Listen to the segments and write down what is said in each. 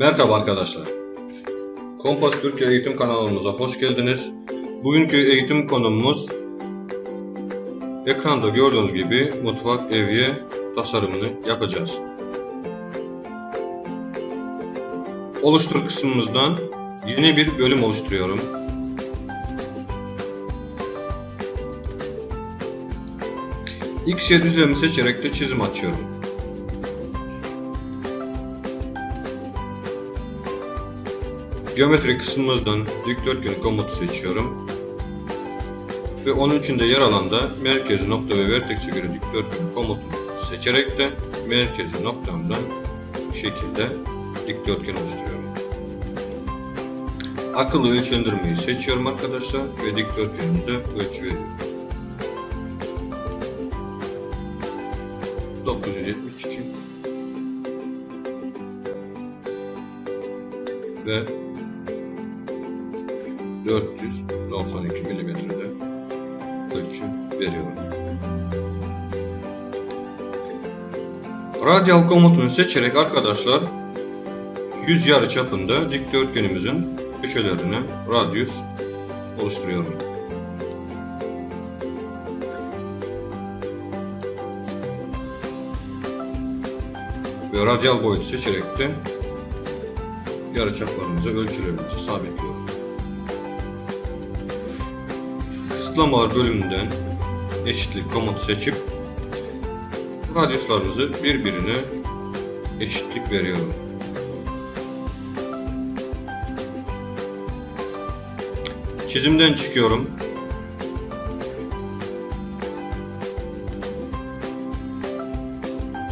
Merhaba arkadaşlar. Kompas Türkiye Eğitim kanalımıza hoş geldiniz. Bugünkü eğitim konumuz ekranda gördüğünüz gibi mutfak evye tasarımını yapacağız. Oluştur kısmımızdan yeni bir bölüm oluşturuyorum. X düzlemi seçerek de çizim açıyorum. Geometri kısmımızdan dikdörtgen komutu seçiyorum. Ve onun içinde yer alan da merkez nokta ve vertekse göre dikdörtgen komutunu seçerek de merkezi noktamdan bu şekilde dikdörtgen oluşturuyorum. Akıllı ölçendirmeyi seçiyorum arkadaşlar ve dikdörtgenimize ölçü veriyorum. 972 ve 492 milimetrede ölçü veriyorum. Radyal komutunu seçerek arkadaşlar 100 yarı çapında dikdörtgenimizin köşelerine radyus oluşturuyorum. Ve radyal boyutu seçerek de yarıçaplarımızı ölçülerimizi sabitliyorum. Kısıtlamalar bölümünden eşitlik komutu seçip radyuslarımızı birbirine eşitlik veriyorum. Çizimden çıkıyorum.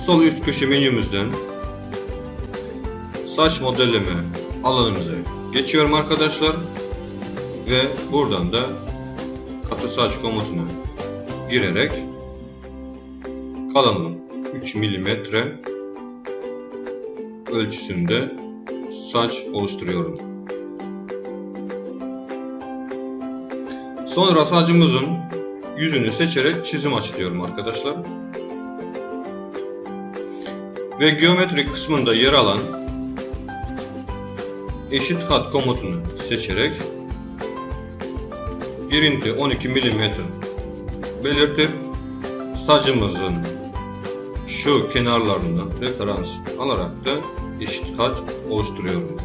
Sol üst köşe menümüzden saç modelleme alanımıza geçiyorum arkadaşlar ve buradan da katı saç komutuna girerek kalanın 3 mm ölçüsünde saç oluşturuyorum. Sonra saçımızın yüzünü seçerek çizim açıyorum arkadaşlar. Ve geometrik kısmında yer alan eşit hat komutunu seçerek girinti 12 mm belirtip sacımızın şu kenarlarından referans alarak da eşit hat oluşturuyorum.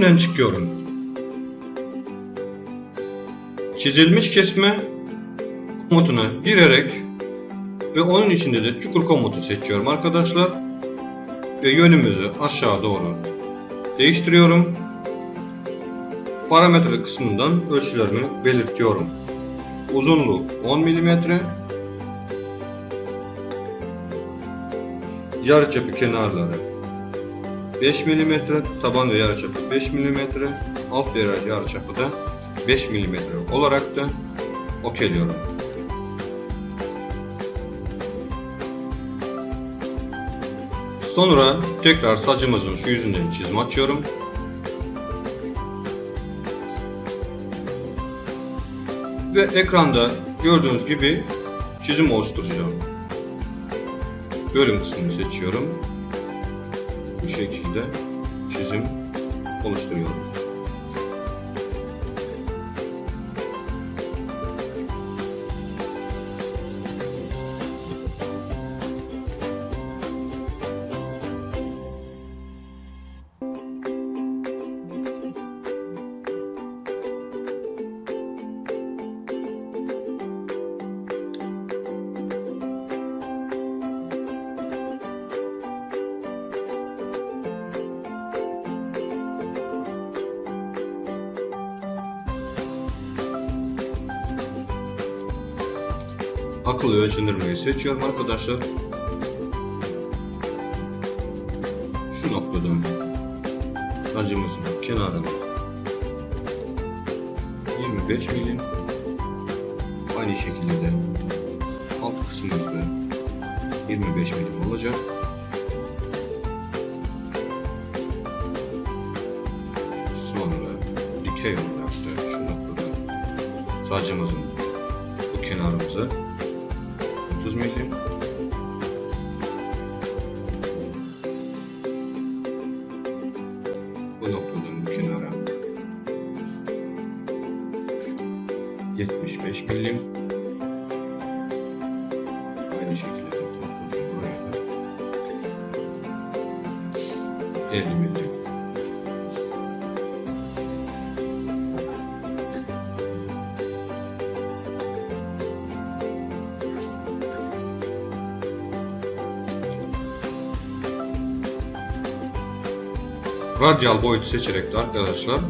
Çizimden çıkıyorum. Çizilmiş kesme komutuna girerek ve onun içinde de çukur komutu seçiyorum arkadaşlar. Ve yönümüzü aşağı doğru değiştiriyorum. Parametre kısmından ölçülerimi belirtiyorum. Uzunluğu 10 mm. Yarıçapı kenarları 5 mm, taban ve yarıçapı 5 mm, alt ve yarıçapı da 5 mm olarak da okeyliyorum. Sonra tekrar saçımızın şu yüzünden çizim açıyorum. Ve ekranda gördüğünüz gibi çizim oluşturacağım. Bölüm kısmını seçiyorum bu şekilde çizim oluşturuyorum. Akıllı ölçendirmeyi seçiyorum arkadaşlar. Şu noktadan hacimizin kenarına 25 milim aynı şekilde alt kısmımızda 25 milim olacak. Sonra dikey olarak da şu noktada sacımızın 75 milim aynı şekilde buraya da 50 milim Radyal boyutu seçerek de arkadaşlar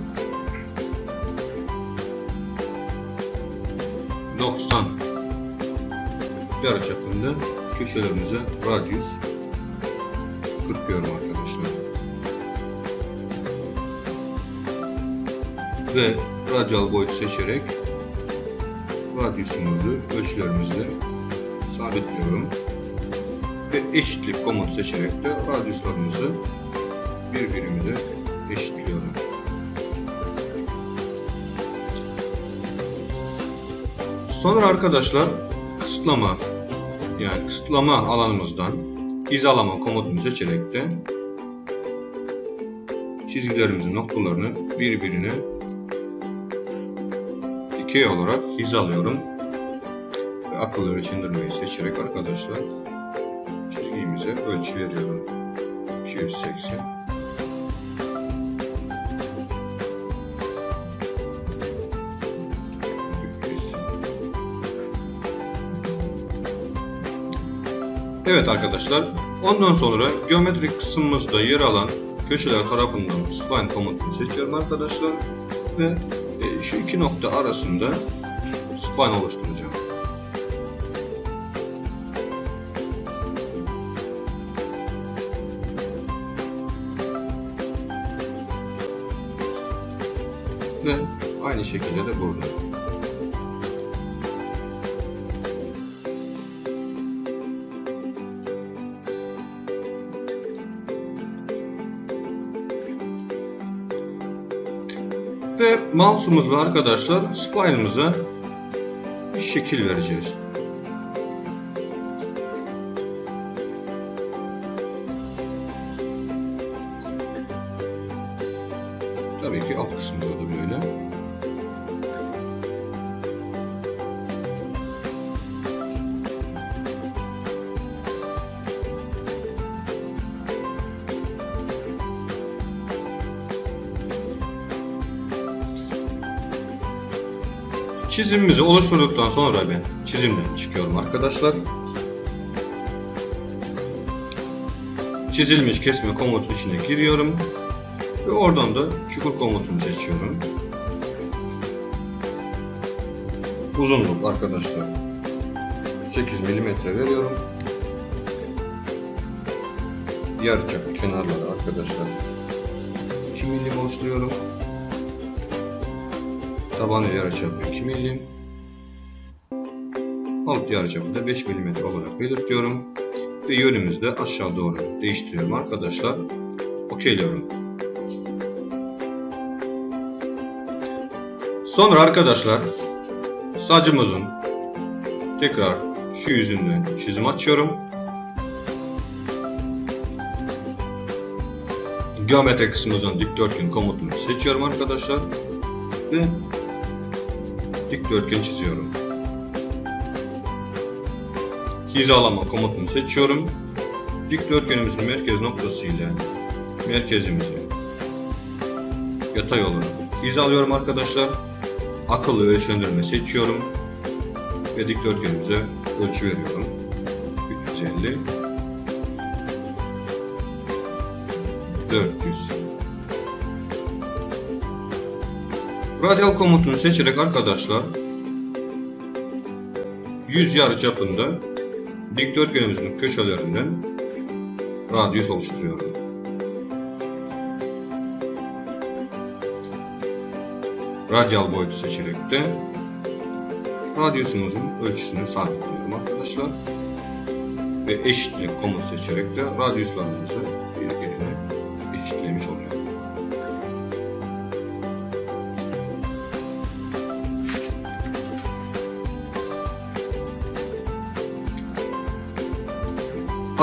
90 yarıçapında köşelerimize radyus kırpıyorum arkadaşlar. Ve radyal boyut seçerek radyusumuzu ölçülerimizle sabitliyorum. Ve eşitlik komutu seçerek de radyuslarımızı birbirimize eşitliyorum. Sonra arkadaşlar kısıtlama yani kısıtlama alanımızdan hizalama komutunu seçerek de çizgilerimizin noktalarını birbirine dikey olarak hizalıyorum. Ve akıllı ölçündürmeyi seçerek arkadaşlar çizgimize ölçü veriyorum. 280 Evet arkadaşlar, ondan sonra geometrik kısmımızda yer alan köşeler tarafından spline komutunu seçiyorum arkadaşlar ve e, şu iki nokta arasında spline oluşturacağım. Ve aynı şekilde de burada. Mouse'umuzla arkadaşlar spine'ımıza bir şekil vereceğiz. Çizimimizi oluşturduktan sonra ben çizimden çıkıyorum arkadaşlar. Çizilmiş kesme komutu içine giriyorum. Ve oradan da çukur komutunu seçiyorum. Uzunluk arkadaşlar 8 mm veriyorum. Yarıçap kenarları arkadaşlar 2 milim oluşturuyorum. Taban yarıçapı 2 milim. Alt yarıçapı da 5 mm olarak belirtiyorum. Ve yönümüzü de aşağı doğru değiştiriyorum arkadaşlar. Okeyliyorum. Sonra arkadaşlar sacımızın tekrar şu yüzünden çizim açıyorum. Geometri kısmımızın dikdörtgen komutunu seçiyorum arkadaşlar. Ve dikdörtgen çiziyorum. Hizalama komutunu seçiyorum. Dikdörtgenimizin merkez noktası ile merkezimizi yatay olarak hizalıyorum arkadaşlar. Akıllı ölçülendirme seçiyorum ve dikdörtgenimize ölçü veriyorum. 350 400 Radyal komutunu seçerek arkadaşlar 100 yarı çapında dikdörtgenimizin köşelerinden radyus oluşturuyorum. Radyal boyutu seçerek de radyusumuzun ölçüsünü sabitliyorum arkadaşlar. ve eşitlik komut seçerek de radyuslarımızı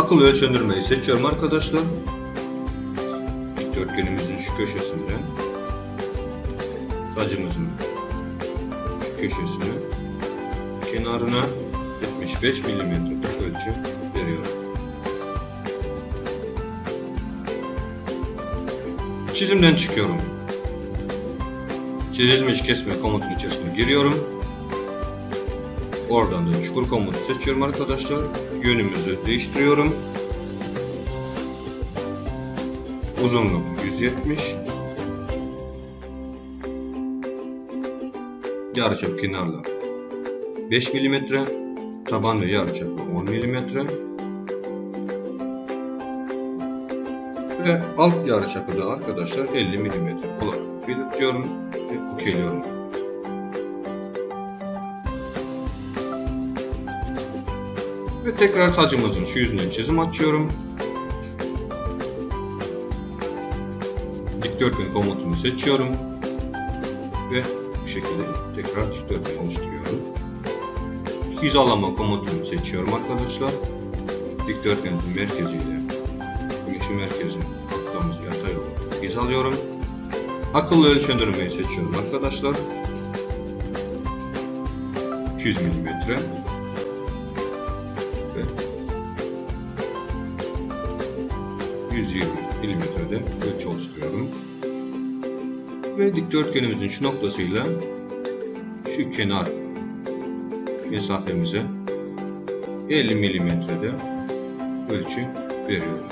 Akıl ölçendirmeyi seçiyorum arkadaşlar. Dikdörtgenimizin şu köşesinde sacımızın şu köşesine kenarına 75 mm ölçü veriyorum. Çizimden çıkıyorum. Çizilmiş kesme komutun içerisine giriyorum. Oradan da çukur komutu seçiyorum arkadaşlar. Yönümüzü değiştiriyorum. Uzunluk 170. Yarıçap kenarlar 5 mm. Taban ve yarıçapı 10 mm. Ve alt yarıçapı da arkadaşlar 50 mm olarak belirtiyorum ve okeyliyorum. Ve tekrar tacımızın şu yüzünden çizim açıyorum. Dikdörtgen komutunu seçiyorum. Ve bu şekilde tekrar dikdörtgen oluşturuyorum. Hizalama komutunu seçiyorum arkadaşlar. Dikdörtgenin merkeziyle şu merkezin noktamızı yatay olarak hizalıyorum. Akıllı ölçendirmeyi seçiyorum arkadaşlar. 200 mm 120 milimetrede ölçü oluşturuyorum. Ve dikdörtgenimizin şu noktasıyla şu kenar mesafemize 50 milimetrede ölçü veriyorum.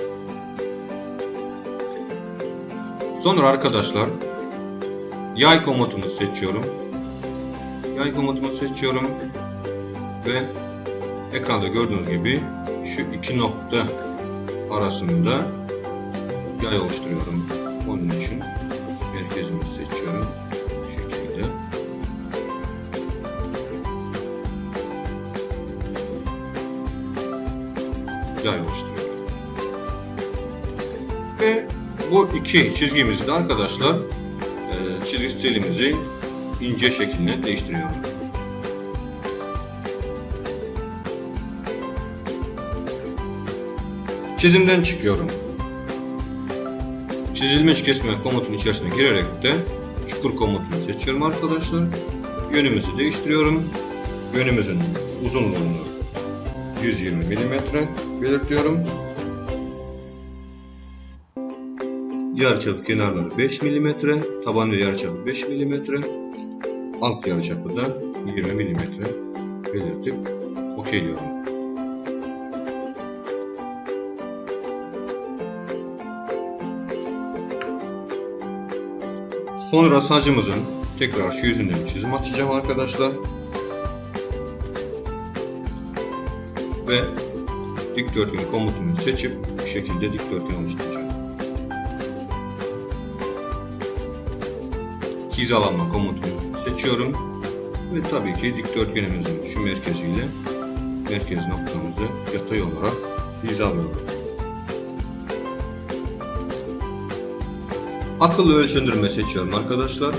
Sonra arkadaşlar yay komutunu seçiyorum. Yay komutunu seçiyorum ve ekranda gördüğünüz gibi şu iki nokta arasında yay oluşturuyorum. Onun için merkezimizi seçiyorum. Bu şekilde. Yay oluşturuyorum. Ve bu iki çizgimizi de arkadaşlar e, çizgi stilimizi ince şekline değiştiriyorum. Çizimden çıkıyorum. Çizilmiş kesme komutun içerisine girerek de çukur komutunu seçiyorum arkadaşlar. Yönümüzü değiştiriyorum. Yönümüzün uzunluğunu 120 mm belirtiyorum. Yarıçapı kenarları 5 mm, taban ve yarıçapı 5 mm, alt yarıçapı da 20 mm belirtip OK diyorum. Sonra sacımızın tekrar şu yüzünden çizim açacağım arkadaşlar. Ve dikdörtgen komutunu seçip bu şekilde dikdörtgen oluşturacağım. Hizalanma komutunu seçiyorum. Ve tabii ki dikdörtgenimizin şu merkeziyle merkez noktamızı yatay olarak hizalıyorum. Akıllı ölçendirme seçiyorum arkadaşlar.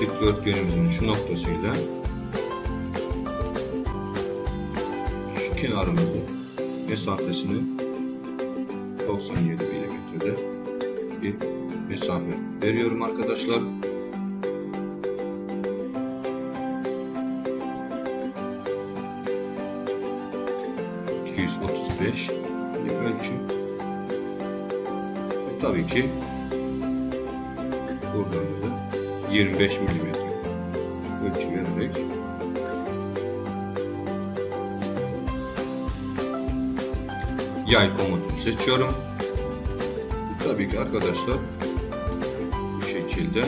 Dikdörtgenimizin şu noktasıyla şu kenarımızın mesafesini 97 milimetrede bir mesafe veriyorum arkadaşlar. ...235 bir ölçü. Tabii ki... ...buradan da 25 mm ölçü vererek... ...yay komutunu seçiyorum. Tabii ki arkadaşlar bu şekilde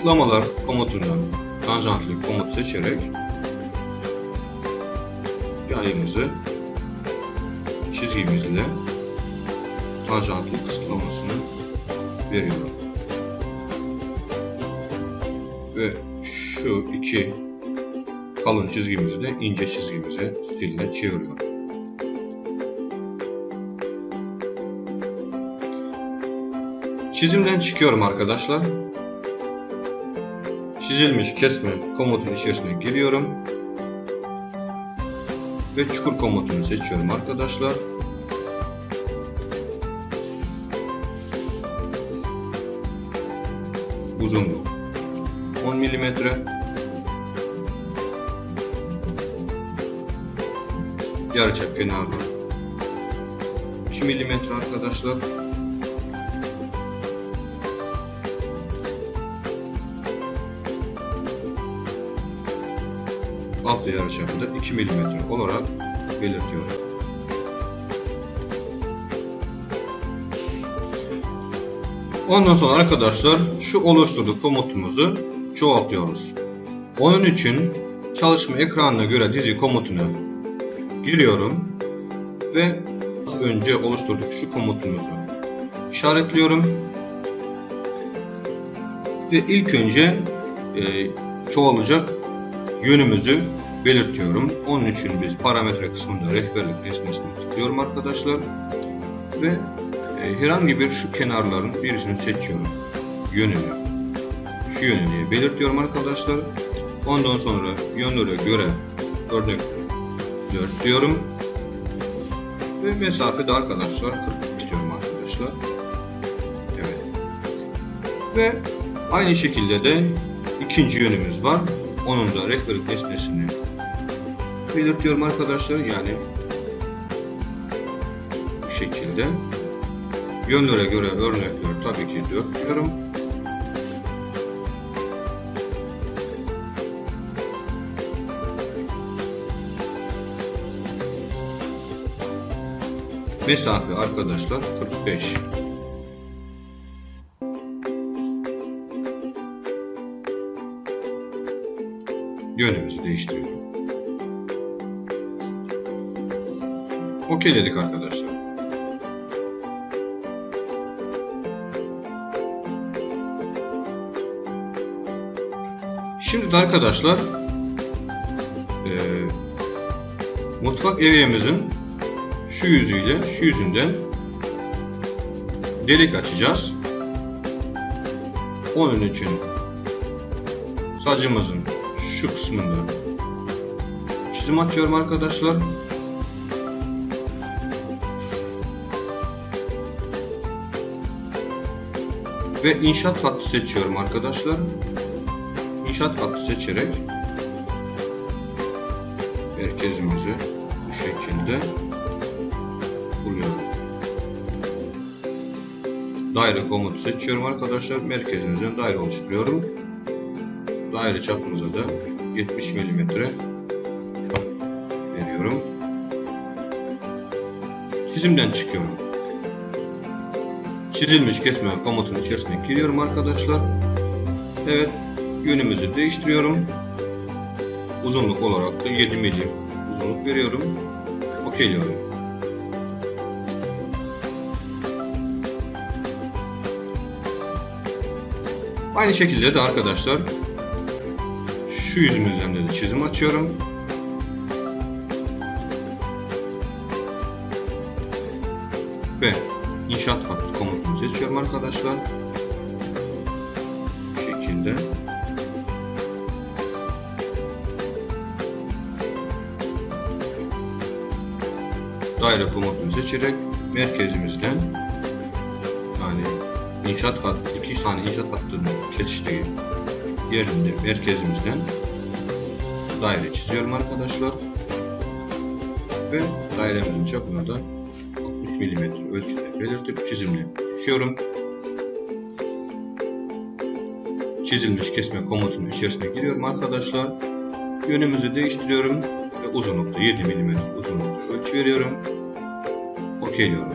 Kısıtlamalar komutundan tanjantlı komut seçerek yayımızı çizgimizle tanjantlı kısıtlamasını veriyorum. Ve şu iki kalın çizgimizi de ince çizgimize stiline çeviriyorum. Çizimden çıkıyorum arkadaşlar. Çizilmiş kesme komutun içerisine giriyorum. Ve çukur komutunu seçiyorum arkadaşlar. Uzunluk 10 milimetre. Yarıçap kenarı 2 milimetre arkadaşlar. Alt yarıçapı da 2 mm olarak belirtiyorum. Ondan sonra arkadaşlar şu oluşturduk komutumuzu çoğaltıyoruz. Onun için çalışma ekranına göre dizi komutunu giriyorum ve az önce oluşturduk şu komutumuzu işaretliyorum ve ilk önce e, çoğalacak yönümüzü belirtiyorum. Onun için biz parametre kısmında rehberlik nesnesini tıklıyorum arkadaşlar. Ve e, herhangi bir şu kenarların birisini seçiyorum. Yönünü. Şu yönü diye belirtiyorum arkadaşlar. Ondan sonra yönlere göre örnek 4 diyorum. Ve mesafe de arkadaşlar 40 istiyorum arkadaşlar. Evet. Ve aynı şekilde de ikinci yönümüz var. Onun da rehberlik nesnesini belirtiyorum arkadaşlar. Yani bu şekilde. Yönlere göre örnekler tabii ki döküyorum. Mesafe arkadaşlar 45. Yönümüzü değiştiriyorum. Okey dedik arkadaşlar. Şimdi de arkadaşlar e, mutfak evyemizin şu yüzüyle şu yüzünden delik açacağız. Onun için sacımızın şu kısmında çizim açıyorum arkadaşlar. Ve inşaat hattı seçiyorum arkadaşlar. İnşaat hattı seçerek merkezimizi bu şekilde buluyorum. Daire komutu seçiyorum arkadaşlar. Merkezimizden daire oluşturuyorum. Daire çapımıza da 70 mm veriyorum. Çizimden çıkıyorum. Çizilmiş kesme komutunun içerisine giriyorum arkadaşlar. Evet, yönümüzü değiştiriyorum. Uzunluk olarak da 7 milim uzunluk veriyorum. Okeyliyorum. Aynı şekilde de arkadaşlar şu yüzümüzden de çizim açıyorum. Ve inşaat hattı seçiyorum arkadaşlar. Bu şekilde. Daire komutunu seçerek merkezimizden yani inşaat hattı, iki tane inşaat hattının kesiştiği yerinde merkezimizden daire çiziyorum arkadaşlar. Ve dairemizin çapına da 60 mm ölçüde belirtip çizimle çıkıyorum. Çizilmiş kesme komutunun içerisine giriyorum arkadaşlar. Yönümüzü değiştiriyorum ve uzunlukta 7 mm uzunlukta ölçü veriyorum. Okeyliyorum.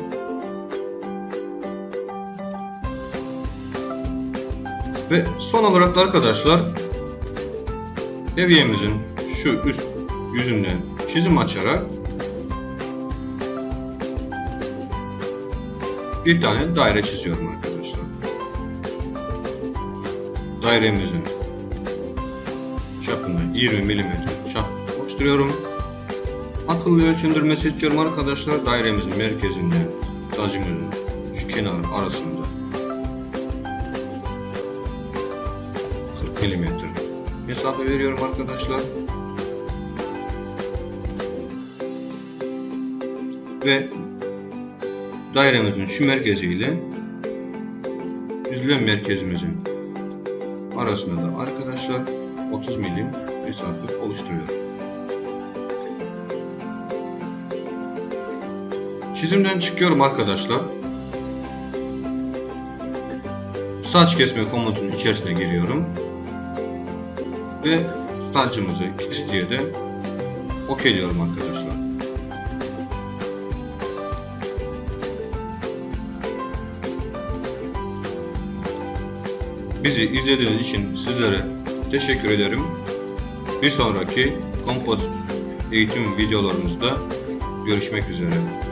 Ve son olarak da arkadaşlar Levyemizin şu üst yüzünden çizim açarak bir tane daire çiziyorum arkadaşlar. Dairemizin çapını 20 mm çap oluşturuyorum. Akıllı ölçündürme seçiyorum arkadaşlar. Dairemizin merkezinde tacımızın şu kenar arasında 40 mm mesafe veriyorum arkadaşlar. Ve dairemizin şu merkezi ile düzlem merkezimizin arasında da arkadaşlar 30 milim mesafe oluşturuyorum. Çizimden çıkıyorum arkadaşlar. Saç kesme komutunun içerisine giriyorum. Ve saçımızı kes diye de okeyliyorum arkadaşlar. Bizi izlediğiniz için sizlere teşekkür ederim. Bir sonraki kompozit eğitim videolarımızda görüşmek üzere.